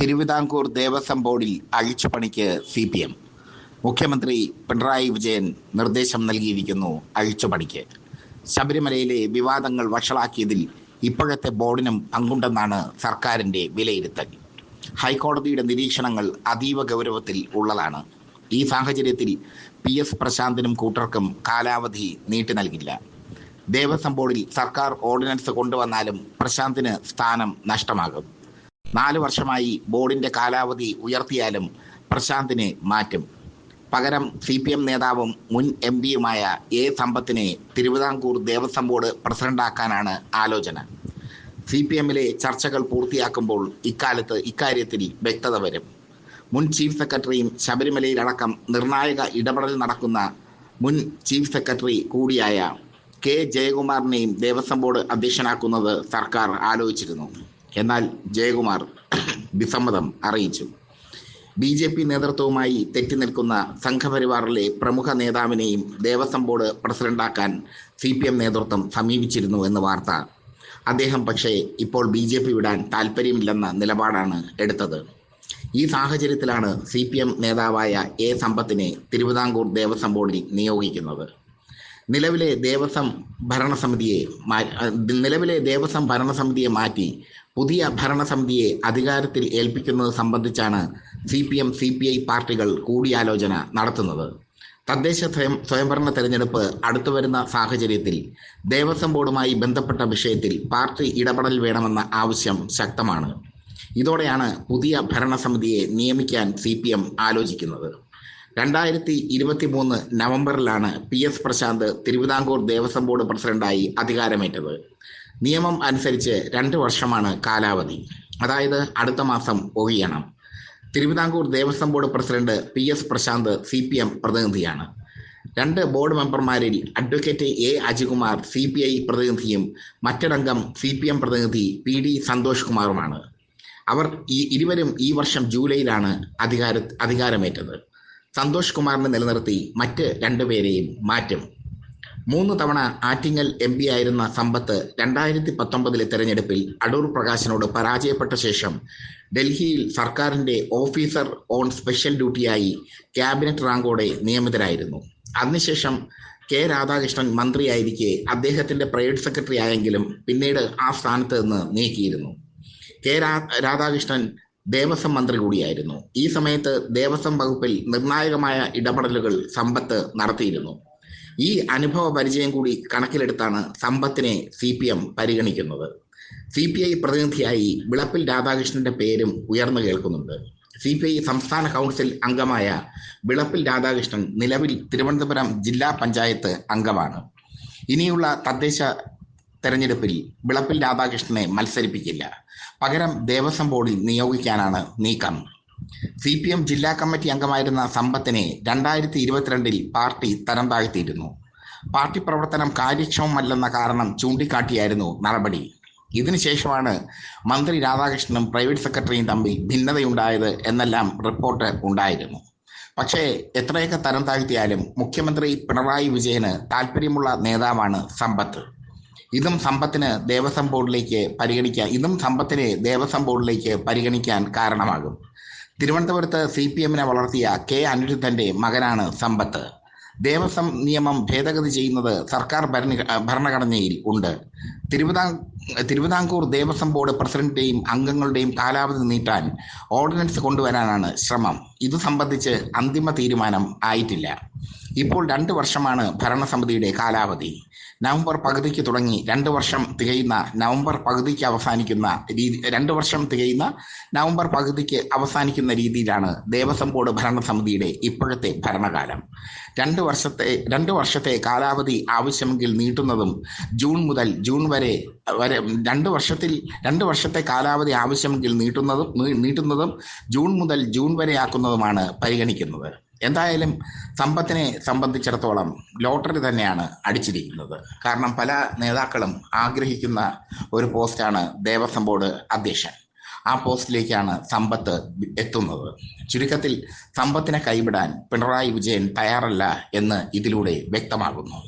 തിരുവിതാംകൂർ ദേവസ്വം ബോർഡിൽ അഴിച്ചുപണിക്ക് C P M. മുഖ്യമന്ത്രി പിണറായി വിജയൻ നിർദ്ദേശം നൽകിയിരിക്കുന്നു അഴിച്ചുപണിക്ക് ശബരിമലയിലെ വിവാദങ്ങൾ വഷളാക്കിയതിൽ ഇപ്പോഴത്തെ ബോർഡിനും പങ്കുണ്ടെന്നാണ് സർക്കാരിന്റെ വിലയിരുത്തൽ. ഹൈക്കോടതിയുടെ നിരീക്ഷണങ്ങൾ അതീവ ഗൗരവത്തിൽ ഉള്ളതാണ്. ഈ സാഹചര്യത്തിൽ പി എസ് പ്രശാന്തിനും കൂട്ടർക്കും കാലാവധി നീട്ടി നൽകില്ല. ദേവസ്വം ബോർഡിൽ സർക്കാർ ഓർഡിനൻസ് കൊണ്ടുവന്നാലും പ്രശാന്തിന് സ്ഥാനം നഷ്ടമാകും. നാല് വർഷമായി ബോർഡിന്റെ കാലാവധി ഉയർത്തിയാലും പ്രശാന്തിനെ മാറ്റും. പകരം സി പി എം നേതാവും മുൻ എം പിയുമായ എ സമ്പത്തിനെ തിരുവിതാംകൂർ ദേവസ്വം ബോർഡ് പ്രസിഡന്റാക്കാനാണ് ആലോചന. സി പി എമ്മിലെ ചർച്ചകൾ പൂർത്തിയാക്കുമ്പോൾ ഇക്കാലത്ത് ഇക്കാര്യത്തിൽ വ്യക്തത വരും. മുൻ ചീഫ് സെക്രട്ടറിയും ശബരിമലയിലടക്കം നിർണായക ഇടപെടൽ നടക്കുന്ന മുൻ ചീഫ് സെക്രട്ടറി കൂടിയായ കെ ജയകുമാറിനെയും ദേവസ്വം ബോർഡ് അധ്യക്ഷനാക്കുന്നത് സർക്കാർ ആലോചിച്ചിരുന്നു. എന്നാൽ ജയകുമാർ വിസമ്മതം അറിയിച്ചു. ബി ജെ പി നേതൃത്വവുമായി തെറ്റി നിൽക്കുന്ന സംഘപരിവാറിലെ പ്രമുഖ നേതാവിനെയും ദേവസ്വം ബോർഡ് പ്രസിഡന്റാക്കാൻ സി പി എം നേതൃത്വം സമീപിച്ചിരുന്നു എന്ന് വാർത്ത. അദ്ദേഹം പക്ഷേ ഇപ്പോൾ ബി ജെ പി വിടാൻ താല്പര്യമില്ലെന്ന നിലപാടാണ് എടുത്തത്. ഈ സാഹചര്യത്തിലാണ് സി പി എം നേതാവായ എ സമ്പത്തിനെ തിരുവിതാംകൂർ ദേവസ്വം ബോർഡിൽ നിയോഗിക്കുന്നത്. നിലവിലെ ദേവസ്വം ഭരണസമിതിയെ നിലവിലെ ദേവസ്വം ഭരണസമിതിയെ മാറ്റി പുതിയ ഭരണസമിതിയെ അധികാരത്തിൽ ഏൽപ്പിക്കുന്നത് സംബന്ധിച്ചാണ് C P M C P I പാർട്ടികൾ കൂടിയാലോചന നടത്തുന്നത്. തദ്ദേശ സ്വയം സ്വയംഭരണ തെരഞ്ഞെടുപ്പ് അടുത്തു വരുന്ന സാഹചര്യത്തിൽ ദേവസ്വം ബോർഡുമായി ബന്ധപ്പെട്ട വിഷയത്തിൽ പാർട്ടി ഇടപെടൽ വേണമെന്ന ആവശ്യം ശക്തമാണ്. ഇതോടെയാണ് പുതിയ ഭരണസമിതിയെ നിയമിക്കാൻ സി പി എം ആലോചിക്കുന്നത്. രണ്ടായിരത്തി ഇരുപത്തി മൂന്ന് നവംബറിലാണ് P S Prashanth Thiruvithamkoor Devaswom board പ്രസിഡന്റായി അധികാരമേറ്റത്. നിയമം അനുസരിച്ച് രണ്ട് വർഷമാണ് കാലാവധി. അതായത് അടുത്ത മാസം ഒഴിയണം. Thiruvithamkoor Devaswom board president P S Prashanth C P M പ്രതിനിധിയാണ്. രണ്ട് board മെമ്പർമാരിൽ advocate A Ajikumar C P I പ്രതിനിധിയും മറ്റൊരംഗം സി പി എം പ്രതിനിധി പി ഡി സന്തോഷ് കുമാറുമാണ് അവർ ഈ ഇരുവരും ഈ വർഷം ജൂലൈയിലാണ് അധികാര അധികാരമേറ്റത്. സന്തോഷ് കുമാറിനെ നിലനിർത്തി മറ്റ് രണ്ടുപേരെയും മാറ്റും. മൂന്ന് തവണ ആറ്റിങ്ങൽ എം പി ആയിരുന്ന സമ്പത്ത് രണ്ടായിരത്തി പത്തൊമ്പതിലെ തെരഞ്ഞെടുപ്പിൽ അടൂർ പ്രകാശിനോട് പരാജയപ്പെട്ട ശേഷം ഡൽഹിയിൽ സർക്കാരിന്റെ ഓഫീസർ ഓൺ സ്പെഷ്യൽ ഡ്യൂട്ടിയായി ക്യാബിനറ്റ് റാങ്കോടെ നിയമിതരായിരുന്നു. അതിനുശേഷം കെ രാധാകൃഷ്ണൻ മന്ത്രിയായിരിക്കെ അദ്ദേഹത്തിന്റെ പ്രൈവറ്റ് സെക്രട്ടറി ആയെങ്കിലും പിന്നീട് ആ സ്ഥാനത്ത് നിന്ന് നീക്കിയിരുന്നു. കെ രാധാകൃഷ്ണൻ ദേവസ്വം മന്ത്രി കൂടിയായിരുന്നു. ഈ സമയത്ത് ദേവസ്വം വകുപ്പിൽ നിർണായകമായ ഇടപെടലുകൾ സമ്പത്ത് നടത്തിയിരുന്നു. ഈ അനുഭവ പരിചയം കൂടി കണക്കിലെടുത്താണ് സമ്പത്തിനെ സി പി എം പരിഗണിക്കുന്നത്. സി പി ഐ പ്രതിനിധിയായി വിളപ്പിൽ രാധാകൃഷ്ണന്റെ പേരും ഉയർന്നു കേൾക്കുന്നുണ്ട്. സി പി ഐ സംസ്ഥാന കൗൺസിൽ അംഗമായ വിളപ്പിൽ രാധാകൃഷ്ണൻ നിലവിൽ തിരുവനന്തപുരം ജില്ലാ പഞ്ചായത്ത് അംഗമാണ്. ഇനിയുള്ള തദ്ദേശ തെരഞ്ഞെടുപ്പിൽ വിളപ്പിൽ രാധാകൃഷ്ണനെ മത്സരിപ്പിക്കില്ല. പകരം ദേവസ്വം ബോർഡിൽ നിയോഗിക്കാനാണ് നീക്കം. സി പി എം ജില്ലാ കമ്മിറ്റി അംഗമായിരുന്ന സമ്പത്തിനെ രണ്ടായിരത്തി ഇരുപത്തിരണ്ടിൽ പാർട്ടി തരം താഴ്ത്തിയിരുന്നു പാർട്ടി പ്രവർത്തനം കാര്യക്ഷമമല്ലെന്ന കാരണം ചൂണ്ടിക്കാട്ടിയായിരുന്നു നടപടി. ഇതിനുശേഷമാണ് മന്ത്രി രാധാകൃഷ്ണനും പ്രൈവറ്റ് സെക്രട്ടറിയും തമ്മിൽ ഭിന്നതയുണ്ടായത് എന്നെല്ലാം റിപ്പോർട്ട് ഉണ്ടായിരുന്നു. പക്ഷേ എത്രയൊക്കെ തരം താഴ്ത്തിയാലും മുഖ്യമന്ത്രി പിണറായി വിജയന് താല്പര്യമുള്ള നേതാവാണ് സമ്പത്ത്. ഇതും സമ്പത്തിന് ദേവസ്വം ബോർഡിലേക്ക് പരിഗണിക്കാൻ ഇതും സമ്പത്തിനെ ദേവസ്വം ബോർഡിലേക്ക് പരിഗണിക്കാൻ കാരണമാകും. തിരുവനന്തപുരത്ത് സി പി എമ്മിനെ വളർത്തിയ കെ അനിരുദ്ധന്റെ മകനാണ് സമ്പത്ത്. ദേവസ്വം നിയമം ഭേദഗതി ചെയ്യുന്നത് സർക്കാർ ഭരണ ഭരണഘടനയിൽ ഉണ്ട്. തിരുവിതാ തിരുവിതാംകൂർ ദേവസ്വം ബോർഡ് പ്രസിഡന്റിന്റെയും അംഗങ്ങളുടെയും കാലാവധി നീട്ടാൻ ഓർഡിനൻസ് കൊണ്ടുവരാനാണ് ശ്രമം. ഇത് സംബന്ധിച്ച് അന്തിമ തീരുമാനം ആയിട്ടില്ല. ഇപ്പോൾ രണ്ട് വർഷമാണ് ഭരണസമിതിയുടെ കാലാവധി. നവംബർ പകുതിക്ക് തുടങ്ങി രണ്ട് വർഷം തികയുന്ന നവംബർ പകുതിക്ക് അവസാനിക്കുന്ന രീതി രണ്ട് വർഷം തികയുന്ന നവംബർ പകുതിക്ക് അവസാനിക്കുന്ന രീതിയിലാണ് ദേവസ്വം ബോർഡ് ഭരണസമിതിയുടെ ഇപ്പോഴത്തെ ഭരണകാലം. രണ്ട് വർഷത്തെ രണ്ട് വർഷത്തെ കാലാവധി ആവശ്യമെങ്കിൽ നീട്ടുന്നതും ജൂൺ മുതൽ ജൂൺ വരെ വരെ രണ്ട് വർഷത്തിൽ രണ്ട് വർഷത്തെ കാലാവധി ആവശ്യമെങ്കിൽ നീട്ടുന്നതും നീട്ടുന്നതും ജൂൺ മുതൽ ജൂൺ വരെ ആക്കുന്നതുമാണ് പരിഗണിക്കുന്നത്. എന്തായാലും സമ്പത്തിനെ സംബന്ധിച്ചിടത്തോളം ലോട്ടറി തന്നെയാണ് അടിച്ചിരിക്കുന്നത്. കാരണം പല നേതാക്കളും ആഗ്രഹിക്കുന്ന ഒരു പോസ്റ്റാണ് ദേവസ്വം ബോർഡ് അധ്യക്ഷൻ. ആ പോസ്റ്റിലേക്കാണ് സമ്പത്ത് എത്തുന്നത്. ചുരുക്കത്തിൽ സമ്പത്തിനെ കൈവിടാൻ പിണറായി വിജയൻ തയ്യാറല്ല എന്ന് ഇതിലൂടെ വ്യക്തമാകുന്നു.